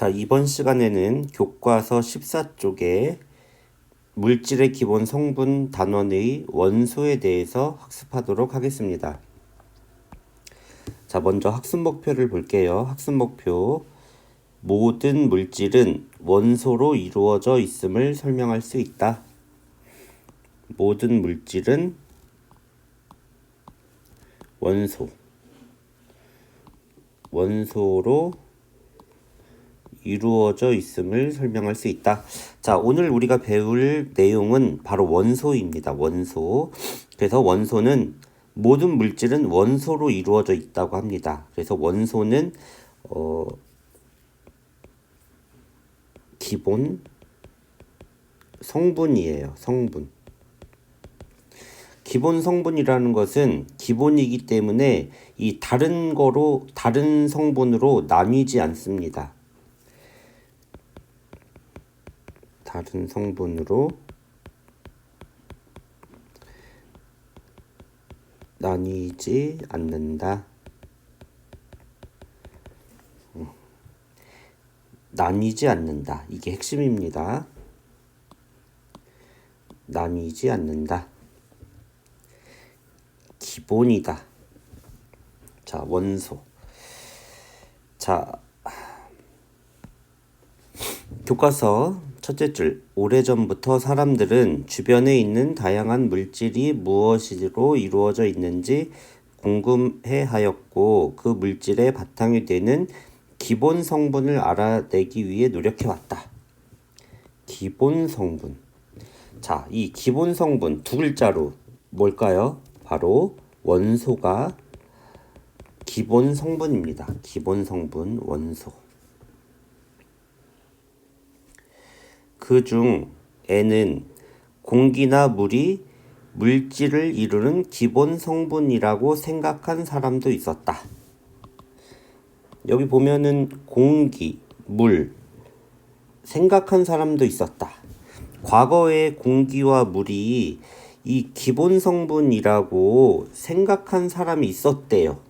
자, 이번 시간에는 교과서 14쪽에 물질의 기본 성분 단원의 원소에 대해서 학습하도록 하겠습니다. 자, 먼저 학습 목표를 볼게요. 학습 목표. 모든 물질은 원소로 이루어져 있음을 설명할 수 있다. 모든 물질은 원소. 원소로 이루어져 있음을 설명할 수 있다. 자, 오늘 우리가 배울 내용은 바로 원소입니다. 원소. 그래서 원소는 모든 물질은 원소로 이루어져 있다고 합니다. 그래서 원소는 어 기본 성분이에요. 성분. 기본 성분이라는 것은 기본이기 때문에 이 다른 거로 다른 성분으로 나뉘지 않습니다. 다른 성분으로 나뉘지 않는다. 음. 나뉘지 않는다. 이게 핵심입니다. 나뉘지 않는다. 기본이다. 자, 원소. 자, 교과서 첫째 줄. 오래전부터 사람들은 주변에 있는 다양한 물질이 무엇으로 이루어져 있는지 궁금해 하였고 그 물질의 바탕이 되는 기본 성분을 알아내기 위해 노력해 왔다. 기본 성분. 자, 이 기본 성분 두 글자로 뭘까요? 바로 원소가 기본 성분입니다. 기본 성분 원소. 그 중 N은 공기나 물이 물질을 이루는 기본 성분이라고 생각한 사람도 있었다. 여기 보면은 공기, 물 생각한 사람도 있었다. 과거에 공기와 물이 이 기본 성분이라고 생각한 사람이 있었대요.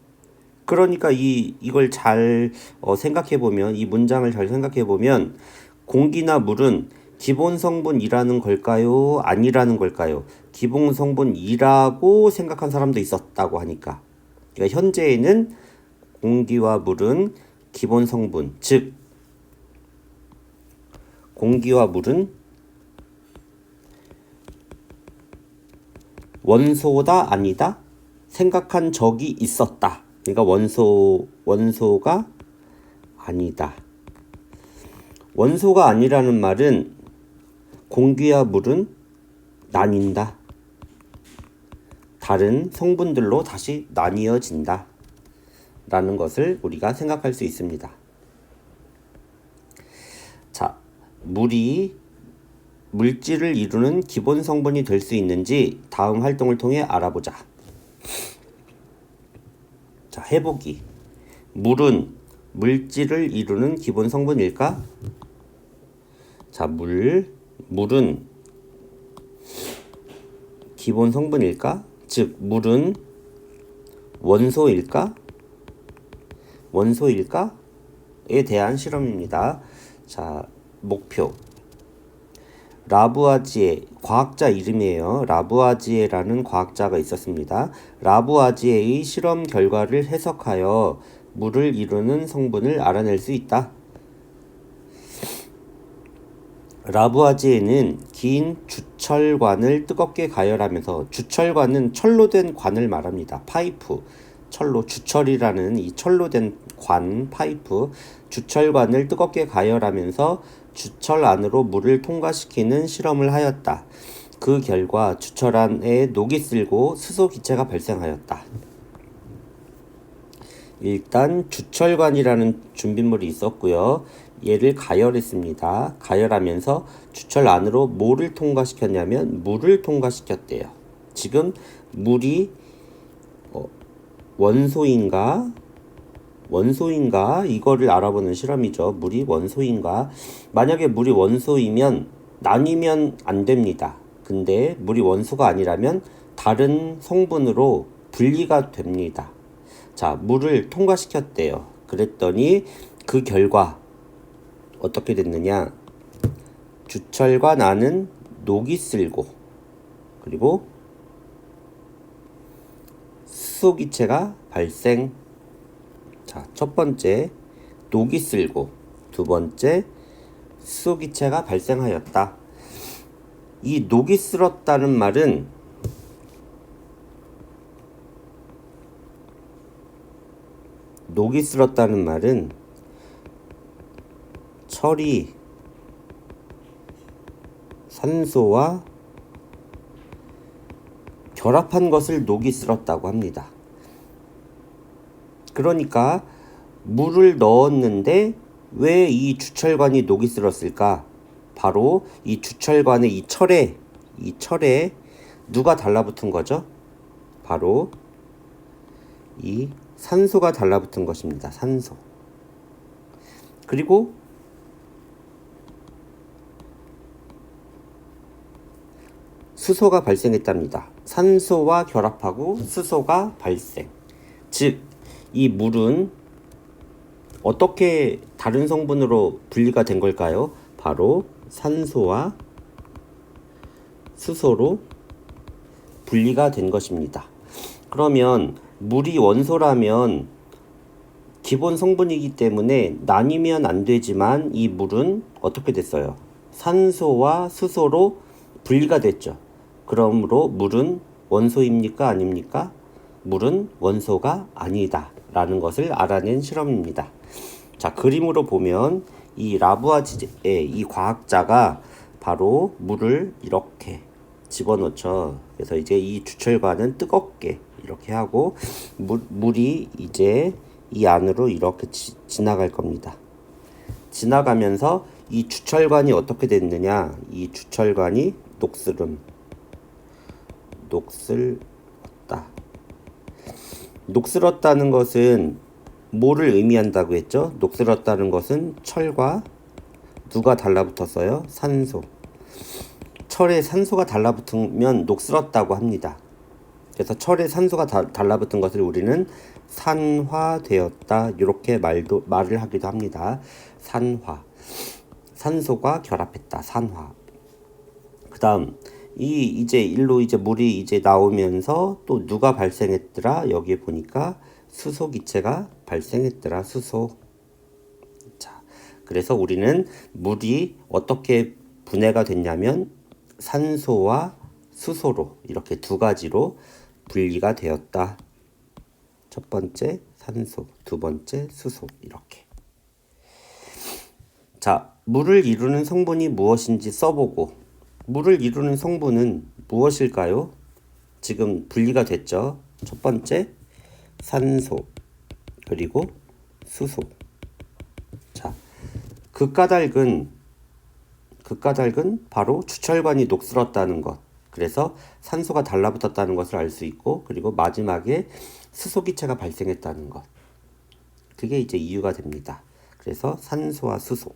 그러니까 이 이걸 잘 어, 생각해 보면 이 문장을 잘 생각해 보면 공기나 물은 기본 성분이라는 걸까요? 아니라는 걸까요? 기본 성분이라고 생각한 사람도 있었다고 하니까. 그러니까 현재에는 공기와 물은 기본 성분, 즉 공기와 물은 원소다 아니다 생각한 적이 있었다. 그러니까 원소 원소가 아니다. 원소가 아니라는 말은 공기와 물은 나뉜다. 다른 성분들로 다시 나뉘어진다. 라는 것을 우리가 생각할 수 있습니다. 자, 물이 물질을 이루는 기본 성분이 될 수 있는지 다음 활동을 통해 알아보자. 자, 해보기. 물은 물질을 이루는 기본 성분일까? 자, 물. 물은 기본 성분일까? 즉, 물은 원소일까? 원소일까? 에 대한 실험입니다. 자, 목표. 라부아지에 과학자 이름이에요. 라부아지에라는 과학자가 있었습니다. 라부아지에의 실험 결과를 해석하여 물을 이루는 성분을 알아낼 수 있다. 라부아지에는 긴 주철관을 뜨겁게 가열하면서 주철관은 철로 된 관을 말합니다. 파이프, 철로 주철이라는 이 철로 된 관, 파이프, 주철관을 뜨겁게 가열하면서 주철 안으로 물을 통과시키는 실험을 하였다. 그 결과 주철 안에 녹이 쓸고 수소 기체가 발생하였다. 일단 주철관이라는 준비물이 있었고요. 얘를 가열했습니다. 가열하면서 주철 안으로 뭐를 통과시켰냐면 물을 통과시켰대요. 지금 물이 어, 원소인가 원소인가 이거를 알아보는 실험이죠. 물이 원소인가 만약에 물이 원소이면 나뉘면 안 됩니다. 근데 물이 원소가 아니라면 다른 성분으로 분리가 됩니다. 자, 물을 통과시켰대요. 그랬더니 그 결과 어떻게 됐느냐? 주철과 나는 녹이 쓸고 그리고 수소기체가 발생. 자, 첫 번째 녹이 쓸고 두 번째 수소기체가 발생하였다. 이 녹이 쓸었다는 말은 녹이 쓸었다는 말은 철이 산소와 결합한 것을 녹이 쓸었다고 합니다. 그러니까 물을 넣었는데 왜 이 주철관이 녹이 쓸었을까? 바로 이 주철관의 이 철에 이 철에 누가 달라붙은 거죠? 바로 이 산소가 달라붙은 것입니다. 산소. 그리고 수소가 발생했답니다. 산소와 결합하고 수소가 발생. 즉, 이 물은 어떻게 다른 성분으로 분리가 된 걸까요? 바로 산소와 수소로 분리가 된 것입니다. 그러면 물이 원소라면 기본 성분이기 때문에 나뉘면 안 되지만 이 물은 어떻게 됐어요? 산소와 수소로 분리가 됐죠. 그러므로 물은 원소입니까? 아닙니까? 물은 원소가 아니다. 라는 것을 알아낸 실험입니다. 자, 그림으로 보면 이 라부아지의 이 과학자가 바로 물을 이렇게 집어넣죠. 그래서 이제 이 주철관은 뜨겁게 이렇게 하고 물, 물이 이제 이 안으로 이렇게 지, 지나갈 겁니다. 지나가면서 이 주철관이 어떻게 됐느냐? 이 주철관이 녹슬음, 녹슬었다. 녹슬었다는 것은 뭐를 의미한다고 했죠? 녹슬었다는 것은 철과 누가 달라붙었어요? 산소. 철에 산소가 달라붙으면 녹슬었다고 합니다. 그래서 철에 산소가 다, 달라붙은 것을 우리는 산화되었다 이렇게 말도 말을 하기도 합니다. 산화. 산소가 결합했다. 산화. 그다음 이 이제 일로 이제 물이 이제 나오면서 또 누가 발생했더라? 여기에 보니까 수소 기체가 발생했더라. 수소. 자. 그래서 우리는 물이 어떻게 분해가 됐냐면 산소와 수소로 이렇게 두 가지로 분리가 되었다. 첫 번째 산소, 두 번째 수소 이렇게. 자, 물을 이루는 성분이 무엇인지 써보고 물을 이루는 성분은 무엇일까요? 지금 분리가 됐죠. 첫 번째 산소 그리고 수소. 자, 극가닥은 극가닥은 바로 주철관이 녹슬었다는 것. 그래서 산소가 달라붙었다는 것을 알 수 있고 그리고 마지막에 수소 기체가 발생했다는 것. 그게 이제 이유가 됩니다. 그래서 산소와 수소.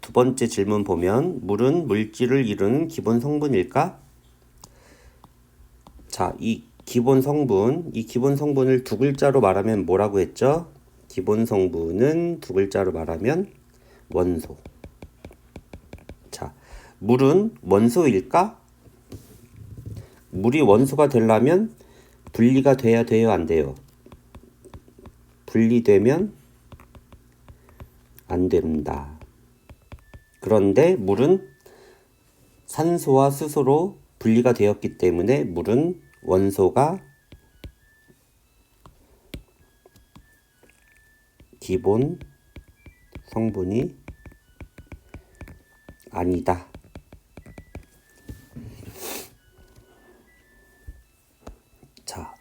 두 번째 질문 보면 물은 물질을 이루는 기본 성분일까? 자, 이 기본 성분, 이 기본 성분을 두 글자로 말하면 뭐라고 했죠? 기본 성분은 두 글자로 말하면 원소. 자, 물은 원소일까? 물이 원소가 되려면 분리가 돼야 돼요, 안 돼요? 분리되면 안 됩니다. 그런데 물은 산소와 수소로 분리가 되었기 때문에 물은 원소가 기본 성분이 아니다. 자,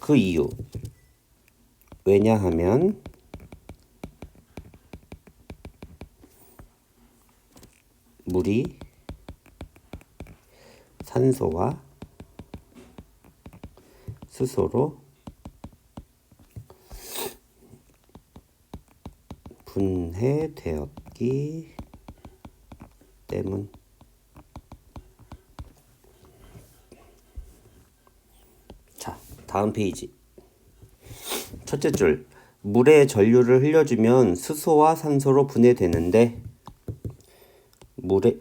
그 이유. 왜냐하면 물이 산소와 수소로 분해되었기 때문. 자, 다음 페이지. 첫째 줄. 물에 전류를 흘려주면 수소와 산소로 분해되는데 물에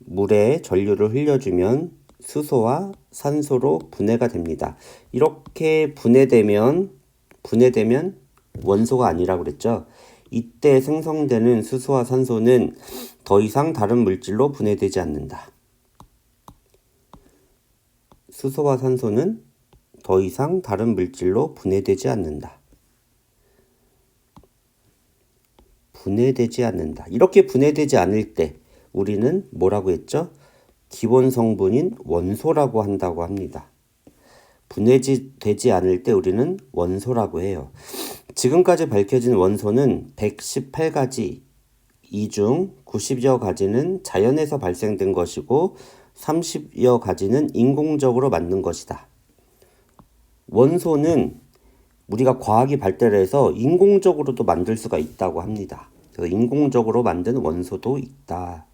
물에 전류를 흘려주면 수소와 산소로 분해가 됩니다. 이렇게 분해되면 분해되면 원소가 아니라고 그랬죠. 이때 생성되는 수소와 산소는 더 이상 다른 물질로 분해되지 않는다. 수소와 산소는 더 이상 다른 물질로 분해되지 않는다. 분해되지 않는다. 이렇게 분해되지 않을 때 우리는 뭐라고 했죠? 기본 성분인 원소라고 한다고 합니다. 분해되지 않을 때 우리는 원소라고 해요. 지금까지 밝혀진 원소는 118가지, 이 중 90여 가지는 자연에서 발생된 것이고 30여 가지는 인공적으로 만든 것이다. 원소는 우리가 과학이 발달해서 인공적으로도 만들 수가 있다고 합니다. 그래서 인공적으로 만든 원소도 있다.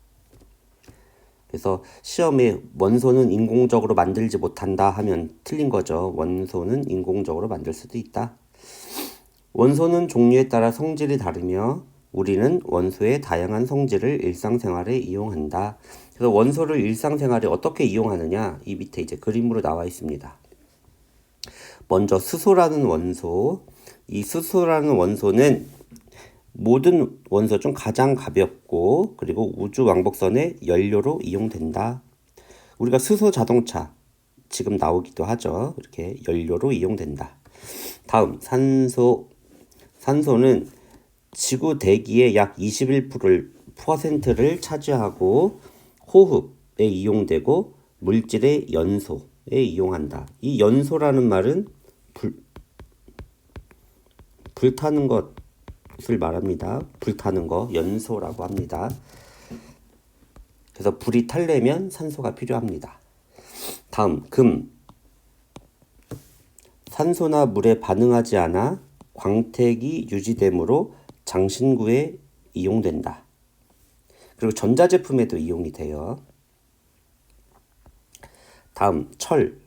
그래서 시험에 원소는 인공적으로 만들지 못한다 하면 틀린 거죠. 원소는 인공적으로 만들 수도 있다. 원소는 종류에 따라 성질이 다르며 우리는 원소의 다양한 성질을 일상생활에 이용한다. 그래서 원소를 일상생활에 어떻게 이용하느냐? 이 밑에 이제 그림으로 나와 있습니다. 먼저 수소라는 원소. 이 수소라는 원소는 모든 원소 중 가장 가볍고 그리고 우주 왕복선의 연료로 이용된다. 우리가 수소 자동차 지금 나오기도 하죠. 이렇게 연료로 이용된다. 다음 산소. 산소는 지구 대기의 약 21%를 차지하고 호흡에 이용되고 물질의 연소에 이용한다. 이 연소라는 말은 불, 불타는 것 을 말합니다. 불타는 거 연소라고 합니다. 그래서 불이 탈려면 산소가 필요합니다. 다음 금 산소나 물에 반응하지 않아 광택이 유지되므로 장신구에 이용된다. 그리고 전자제품에도 이용이 돼요. 다음 철.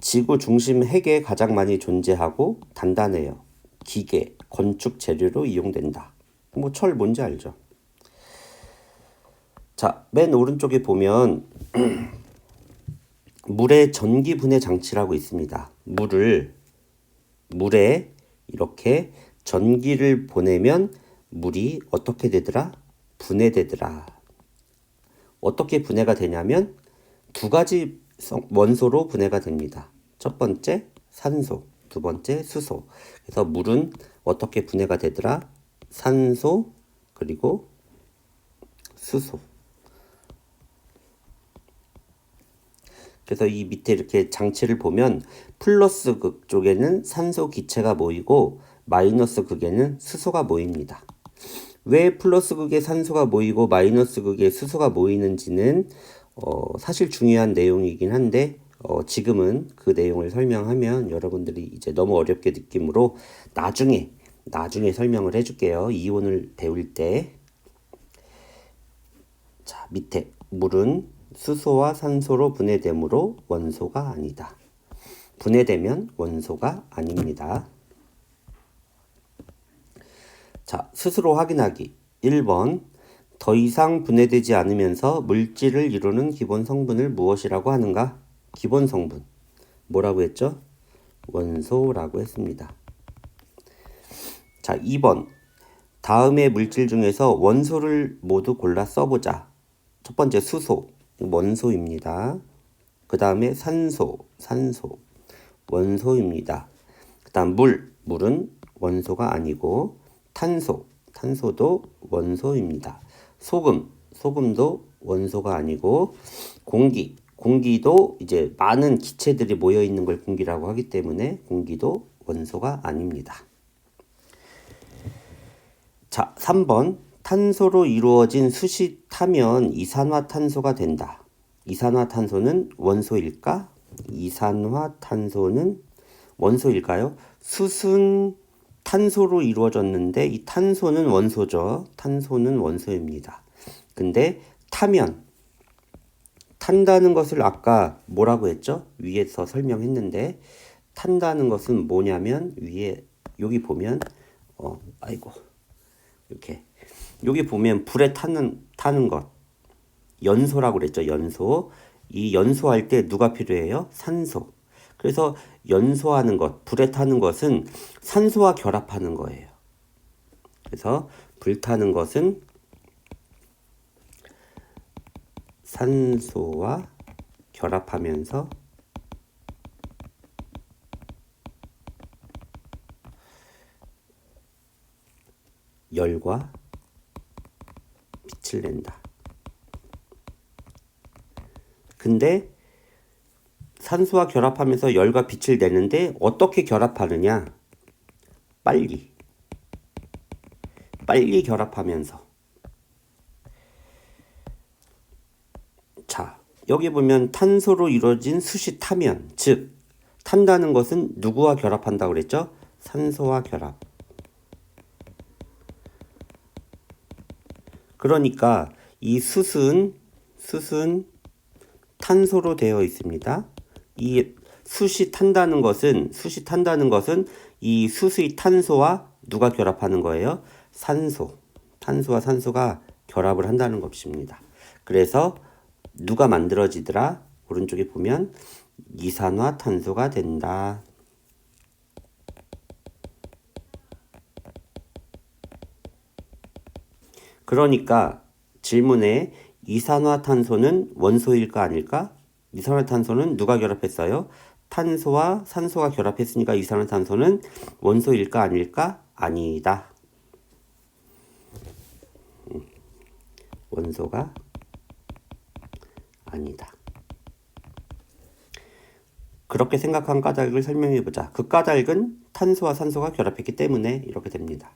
지구 중심 핵에 가장 많이 존재하고 단단해요. 기계, 건축 재료로 이용된다. 뭐 철 뭔지 알죠? 자, 맨 오른쪽에 보면 물의 전기 분해 장치라고 있습니다. 물을 물에 이렇게 전기를 보내면 물이 어떻게 되더라? 분해되더라. 어떻게 분해가 되냐면 두 가지 원소로 분해가 됩니다. 첫 번째 산소, 두 번째 수소. 그래서 물은 어떻게 분해가 되더라? 산소 그리고 수소. 그래서 이 밑에 이렇게 장치를 보면 플러스 극 쪽에는 산소 기체가 모이고 마이너스 극에는 수소가 모입니다. 왜 플러스 극에 산소가 모이고 마이너스 극에 수소가 모이는지는 어, 사실 중요한 내용이긴 한데 어, 지금은 그 내용을 설명하면 여러분들이 이제 너무 어렵게 느낌으로 나중에 나중에 설명을 해줄게요. 이온을 배울 때. 자, 밑에 물은 수소와 산소로 분해되므로 원소가 아니다. 분해되면 원소가 아닙니다. 자, 스스로 확인하기. 1번. 더 이상 분해되지 않으면서 물질을 이루는 기본 성분을 무엇이라고 하는가? 기본 성분. 뭐라고 했죠? 원소라고 했습니다. 자, 2번. 다음의 물질 중에서 원소를 모두 골라 써보자. 첫 번째 수소, 원소입니다. 그 다음에 산소, 산소, 원소입니다. 그 다음 물, 물은 원소가 아니고 탄소, 탄소도 원소입니다. 소금, 소금도 원소가 아니고 공기, 공기도 이제 많은 기체들이 모여 있는 걸 공기라고 하기 때문에 공기도 원소가 아닙니다. 자, 3번 탄소로 이루어진 수시 타면 이산화탄소가 된다. 이산화탄소는 원소일까? 이산화탄소는 원소일까요? 수순 탄소로 이루어졌는데 이 탄소는 원소죠. 탄소는 원소입니다. 근데 타면 탄다는 것을 아까 뭐라고 했죠? 위에서 설명했는데 탄다는 것은 뭐냐면 위에 여기 보면 어 아이고 이렇게. 여기 보면 불에 타는 타는 것. 연소라고 그랬죠 연소. 이 연소할 때 누가 필요해요? 산소. 그래서 연소하는 것 불에 타는 것은 산소와 결합하는 거예요. 그래서 불타는 것은 산소와 결합하면서 열과 빛을 낸다. 근데 산소와 결합하면서 열과 빛을 내는데 어떻게 결합하느냐? 빨리. 빨리 결합하면서. 자, 여기 보면 탄소로 이루어진 수시 타면, 즉, 탄다는 것은 누구와 결합한다고 그랬죠? 산소와 결합. 그러니까 이 숯은 숯은 탄소로 되어 있습니다. 이 숯이 탄다는 것은 숯이 탄다는 것은 이 숯의 탄소와 누가 결합하는 거예요? 산소. 탄소와 산소가 결합을 한다는 것입니다. 그래서 누가 만들어지더라? 오른쪽에 보면 이산화탄소가 된다. 그러니까 질문에 이산화탄소는 원소일까 아닐까? 이산화탄소는 누가 결합했어요? 탄소와 산소가 결합했으니까 이산화탄소는 원소일까 아닐까? 아니다. 음, 원소가 아니다. 그렇게 생각한 까닭을 설명해 보자. 그 까닭은 탄소와 산소가 결합했기 때문에 이렇게 됩니다.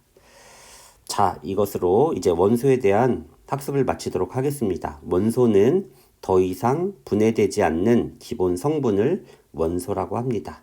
자, 이것으로 이제 원소에 대한 학습을 마치도록 하겠습니다. 원소는 더 이상 분해되지 않는 기본 성분을 원소라고 합니다.